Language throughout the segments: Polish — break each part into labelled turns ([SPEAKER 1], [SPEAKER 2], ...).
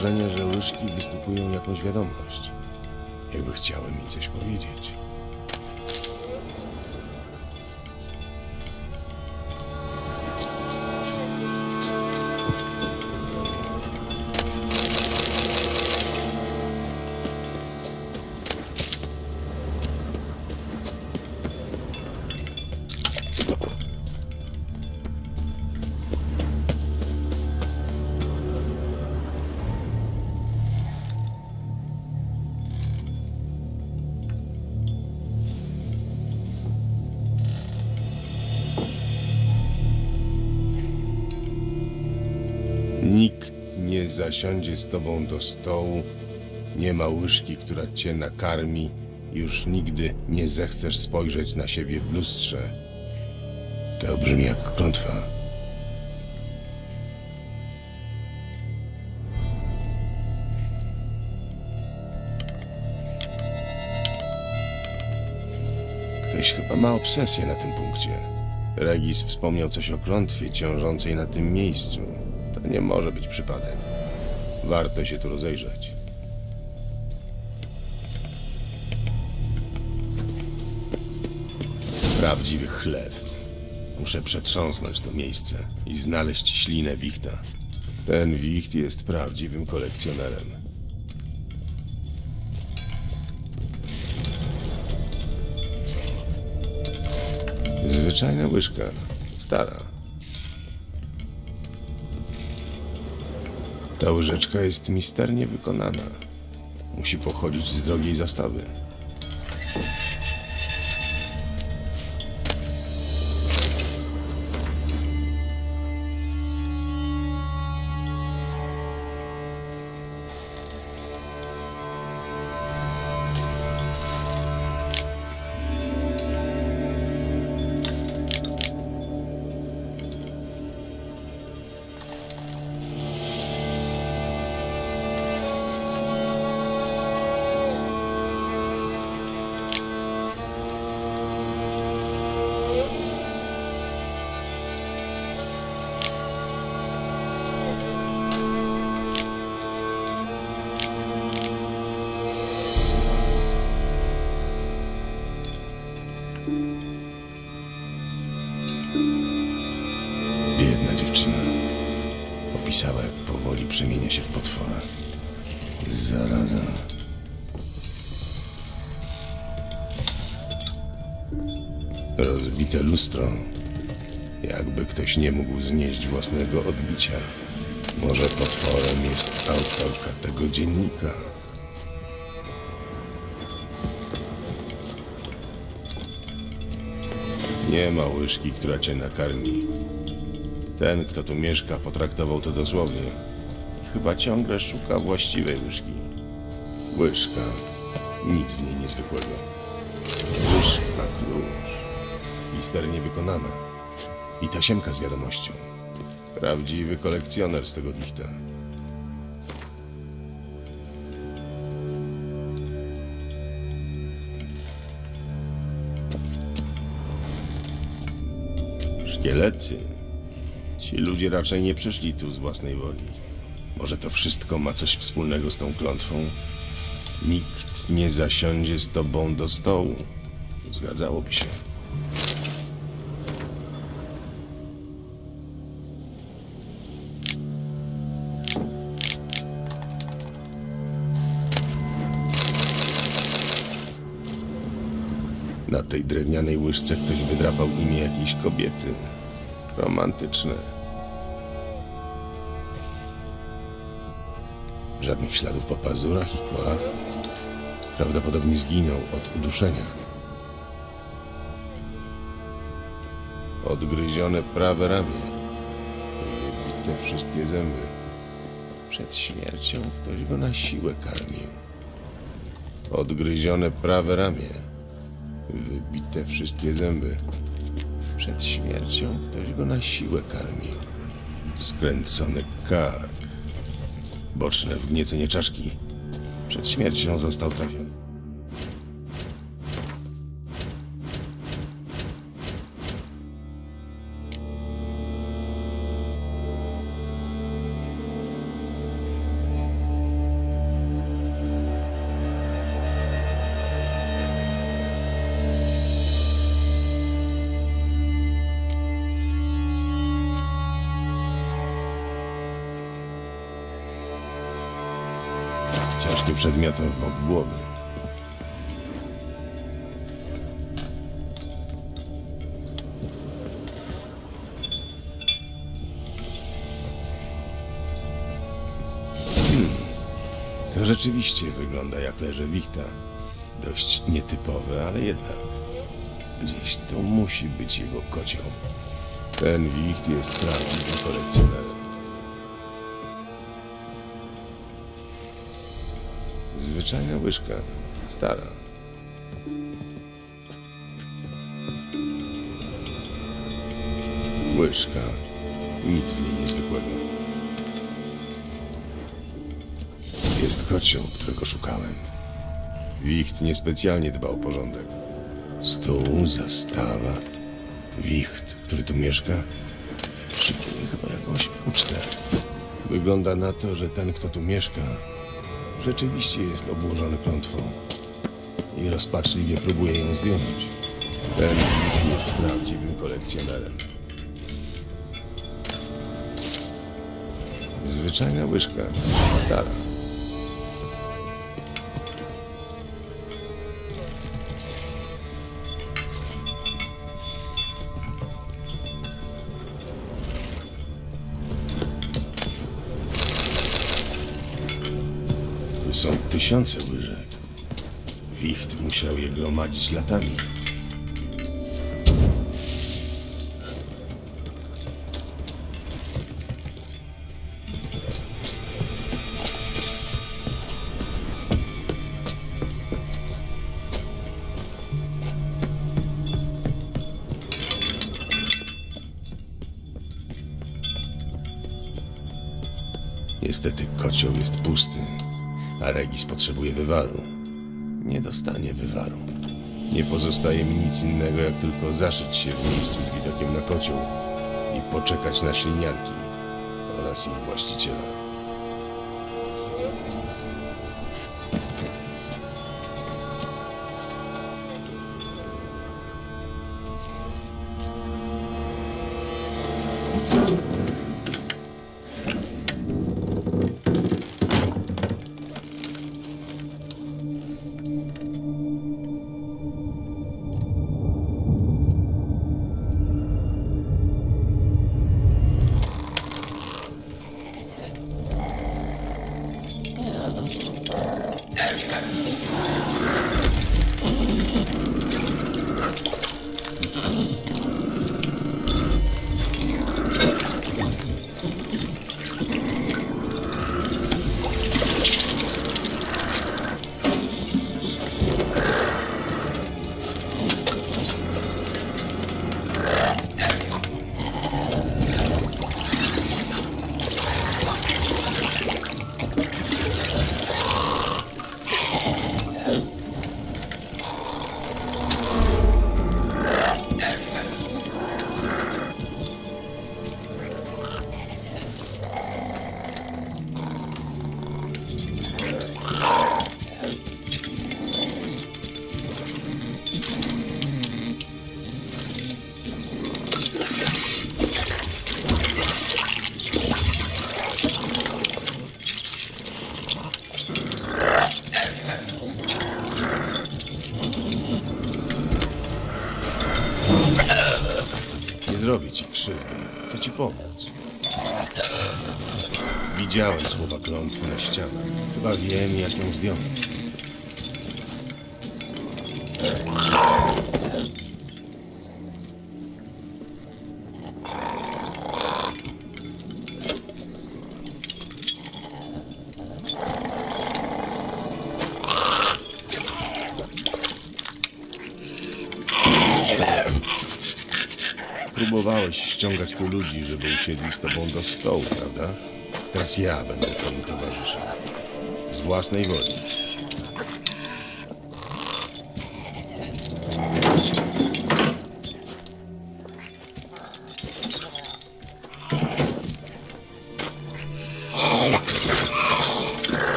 [SPEAKER 1] Wrażenie, że łyżki wystupują jakąś wiadomość. Jakby chciały mi coś powiedzieć. Nikt nie zasiądzie z tobą do stołu, nie ma łyżki, która cię nakarmi, już nigdy nie zechcesz spojrzeć na siebie w lustrze. To brzmi jak klątwa. Ktoś chyba ma obsesję na tym punkcie. Regis wspomniał coś o klątwie ciążącej na tym miejscu. Nie może być przypadek. Warto się tu rozejrzeć. Prawdziwy chlew. Muszę przetrząsnąć to miejsce i znaleźć ślinę wichta. Ten wicht jest prawdziwym kolekcjonerem. Zwyczajna łyżka. Stara. Ta łyżeczka jest misternie wykonana. Musi pochodzić z drogiej zastawy. Dziewczyna. Opisała, jak powoli przemienia się w potwora. Zaraza. Rozbite lustro. Jakby ktoś nie mógł znieść własnego odbicia. Może potworem jest autorka tego dziennika. Nie ma łyżki, która cię nakarmi. Ten, kto tu mieszka, potraktował to dosłownie. I chyba ciągle szuka właściwej łyżki. Łyżka. Nic w niej niezwykłego. Łyżka klucz. Misternie wykonana. I tasiemka z wiadomością. Prawdziwy kolekcjoner z tego wichta. Szkielety. Ci ludzie raczej nie przyszli tu z własnej woli. Może to wszystko ma coś wspólnego z tą klątwą? Nikt nie zasiądzie z tobą do stołu. Zgadzałoby się. Na tej drewnianej łyżce ktoś wydrapał imię jakiejś kobiety. Romantyczne. Żadnych śladów po pazurach i kłach. Prawdopodobnie zginął od uduszenia. Odgryzione prawe ramię. Wybite wszystkie zęby. Przed śmiercią ktoś go na siłę karmił. Odgryzione prawe ramię. Wybite wszystkie zęby. Przed śmiercią ktoś go na siłę karmił. Skręcony kark. Boczne wgniecenie czaszki. Przed śmiercią został trafiony. Ciężkim przedmiotem w bok głowy. Hmm, To rzeczywiście wygląda jak leże wichta. Dość nietypowe, ale jednak. Gdzieś to musi być jego kocioł. Ten wicht jest prawdziwym kolekcjonerem. Zwyczajna łyżka. Stara. Łyżka. Nic w niej niezwykłego. Jest kocioł, którego szukałem. Wicht niespecjalnie dba o porządek. Stół, zastawa. Wicht, który tu mieszka, szykuje chyba jakąś ucztę. Wygląda na to, że ten, kto tu mieszka, rzeczywiście jest obłożony klątwą i rozpaczliwie próbuje ją zdjąć. Ten jest prawdziwym kolekcjonerem. Zwyczajna łyżka, stara. Tysiące łyżek. Wicht musiał je gromadzić latami. Niestety kocioł jest pusty, a Regis potrzebuje wywaru. Nie dostanie wywaru. Nie pozostaje mi nic innego, jak tylko zaszyć się w miejscu z widokiem na kocioł i poczekać na śliniarki oraz ich właściciela. Zrobię ci krzywdy. Chcę ci pomóc. Widziałem słowa klątwy na ścianach. Chyba wiem, jak ją zdjąć. Ściągać tu ludzi, żeby usiedli z tobą do stołu, prawda? Teraz ja będę twoim towarzyszem. Z własnej woli.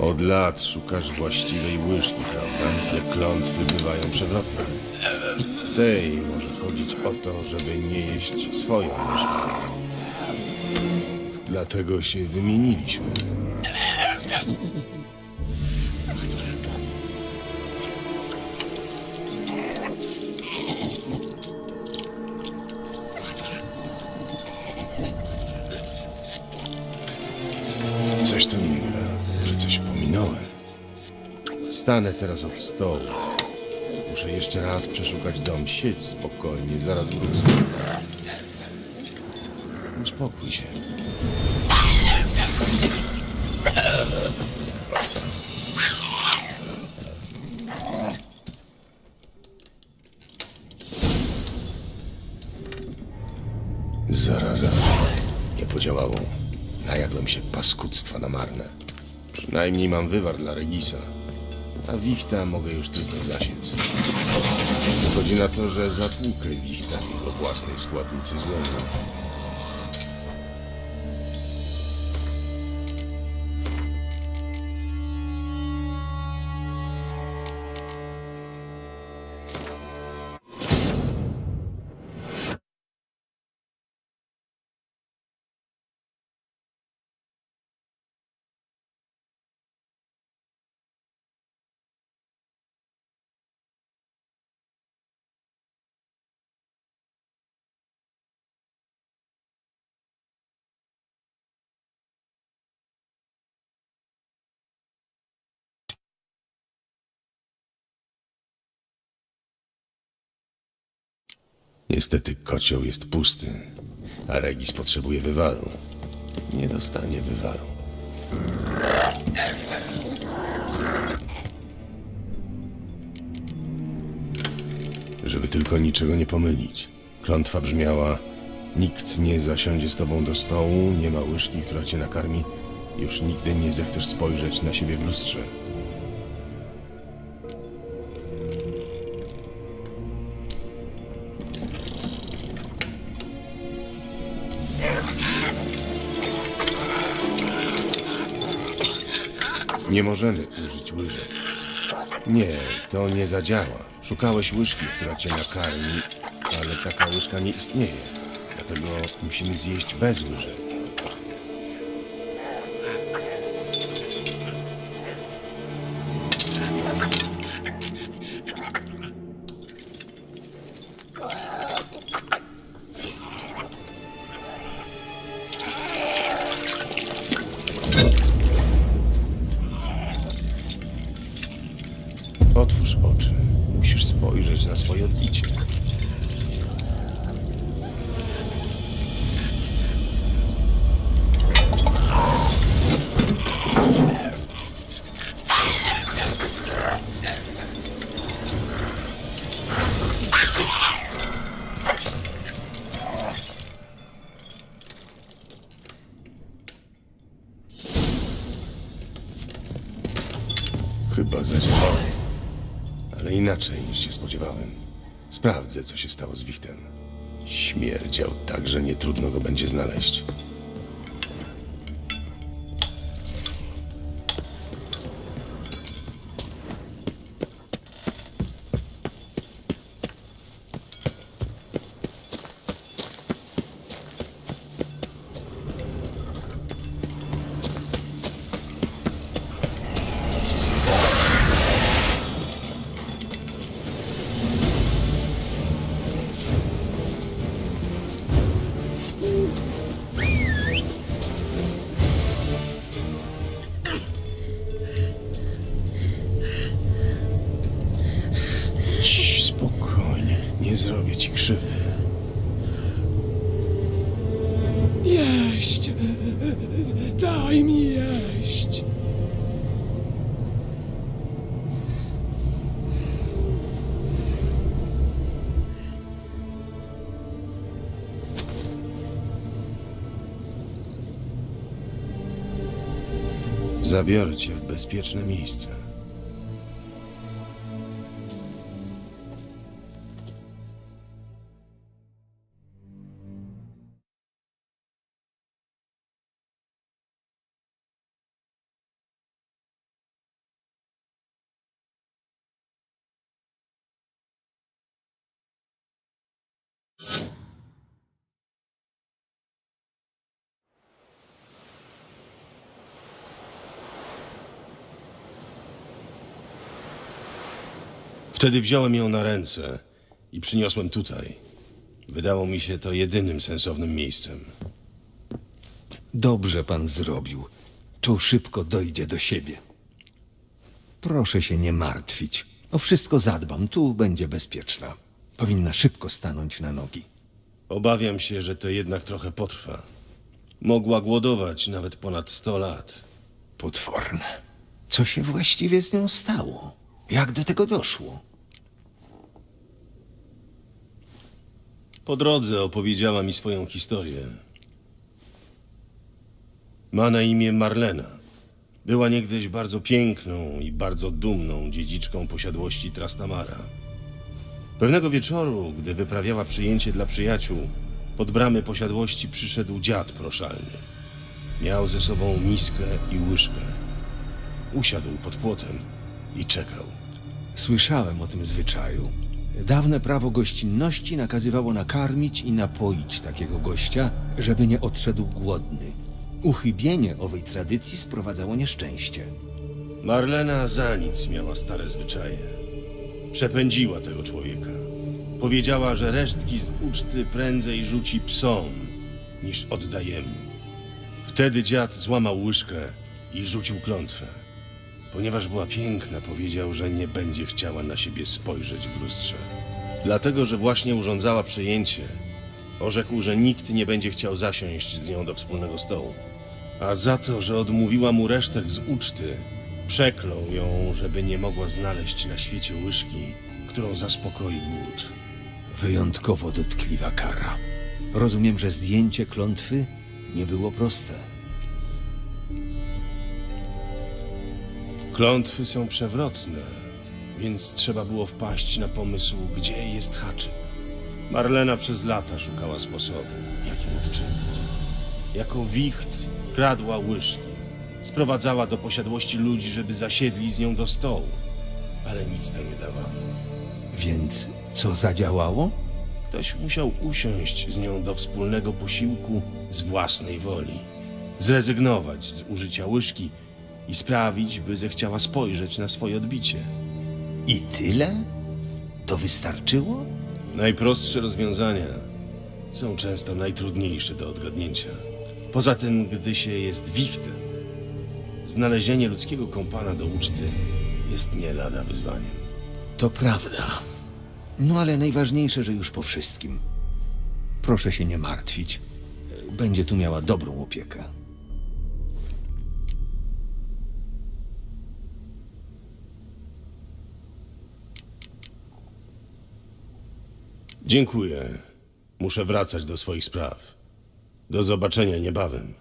[SPEAKER 1] Od lat szukasz właściwej łyżki, prawda? Te klątwy bywają przewrotne. W tej może chodzić o to, żeby nie jeść swoją łyżką. Dlatego się wymieniliśmy. Wstanę teraz od stołu. Muszę jeszcze raz przeszukać dom. Siedź spokojnie, zaraz wrócę. Uspokój się. Zaraza. Nie podziałało. Najadłem się paskudztwa na marne. Przynajmniej mam wywar dla Regisa. A wichta mogę już tylko zasiec. Wychodzi na to, że zatłukę wichta jego własnej składnicy złomu. Niestety kocioł jest pusty, a Regis potrzebuje wywaru. Nie dostanie wywaru. Żeby tylko niczego nie pomylić. Klątwa brzmiała: Nikt nie zasiądzie z tobą do stołu, nie ma łyżki, która cię nakarmi. Już nigdy nie zechcesz spojrzeć na siebie w lustrze. Nie możemy użyć łyżek. Nie, to nie zadziała. Szukałeś łyżki, która cię nakarmi, ale taka łyżka nie istnieje. Dlatego musimy zjeść bez łyżek. Inaczej niż się spodziewałem. Sprawdzę, co się stało z Wichtem. Śmierdział tak, że nie trudno go będzie znaleźć. Zabiorę cię w bezpieczne miejsce. Wtedy wziąłem ją na ręce i przyniosłem tutaj. Wydało mi się to jedynym sensownym miejscem.
[SPEAKER 2] Dobrze pan zrobił. Tu szybko dojdzie do siebie. Proszę się nie martwić. O wszystko zadbam. Tu będzie bezpieczna. Powinna szybko stanąć na nogi.
[SPEAKER 1] Obawiam się, że to jednak trochę potrwa. Mogła głodować nawet ponad 100 lat.
[SPEAKER 2] Potworne. Co się właściwie z nią stało? Jak do tego doszło?
[SPEAKER 1] Po drodze opowiedziała mi swoją historię. Ma na imię Marlena. Była niegdyś bardzo piękną i bardzo dumną dziedziczką posiadłości Trastamara. Pewnego wieczoru, gdy wyprawiała przyjęcie dla przyjaciół, pod bramy posiadłości przyszedł dziad proszalny. Miał ze sobą miskę i łyżkę. Usiadł pod płotem i czekał.
[SPEAKER 2] Słyszałem o tym zwyczaju. Dawne prawo gościnności nakazywało nakarmić i napoić takiego gościa, żeby nie odszedł głodny. Uchybienie owej tradycji sprowadzało nieszczęście.
[SPEAKER 1] Marlena za nic miała stare zwyczaje. Przepędziła tego człowieka. Powiedziała, że resztki z uczty prędzej rzuci psom, niż oddajemy. Wtedy dziad złamał łyżkę i rzucił klątwę. Ponieważ była piękna, powiedział, że nie będzie chciała na siebie spojrzeć w lustrze. Dlatego, że właśnie urządzała przyjęcie, orzekł, że nikt nie będzie chciał zasiąść z nią do wspólnego stołu. A za to, że odmówiła mu resztek z uczty, przeklął ją, żeby nie mogła znaleźć na świecie łyżki, którą zaspokoi głód.
[SPEAKER 2] Wyjątkowo dotkliwa kara. Rozumiem, że zdjęcie klątwy nie było proste.
[SPEAKER 1] Klątwy są przewrotne, więc trzeba było wpaść na pomysł, gdzie jest haczyk. Marlena przez lata szukała sposobu, jak ją odczynić. Jako wicht kradła łyżki. Sprowadzała do posiadłości ludzi, żeby zasiedli z nią do stołu. Ale nic to nie dawało.
[SPEAKER 2] Więc co zadziałało?
[SPEAKER 1] Ktoś musiał usiąść z nią do wspólnego posiłku z własnej woli. Zrezygnować z użycia łyżki i sprawić, by zechciała spojrzeć na swoje odbicie.
[SPEAKER 2] I tyle? To wystarczyło?
[SPEAKER 1] Najprostsze rozwiązania są często najtrudniejsze do odgadnięcia. Poza tym, gdy się jest wichtem, znalezienie ludzkiego kompana do uczty jest nie lada wyzwaniem.
[SPEAKER 2] To prawda. No ale najważniejsze, że już po wszystkim. Proszę się nie martwić. Będzie tu miała dobrą opiekę.
[SPEAKER 1] Dziękuję. Muszę wracać do swoich spraw. Do zobaczenia niebawem.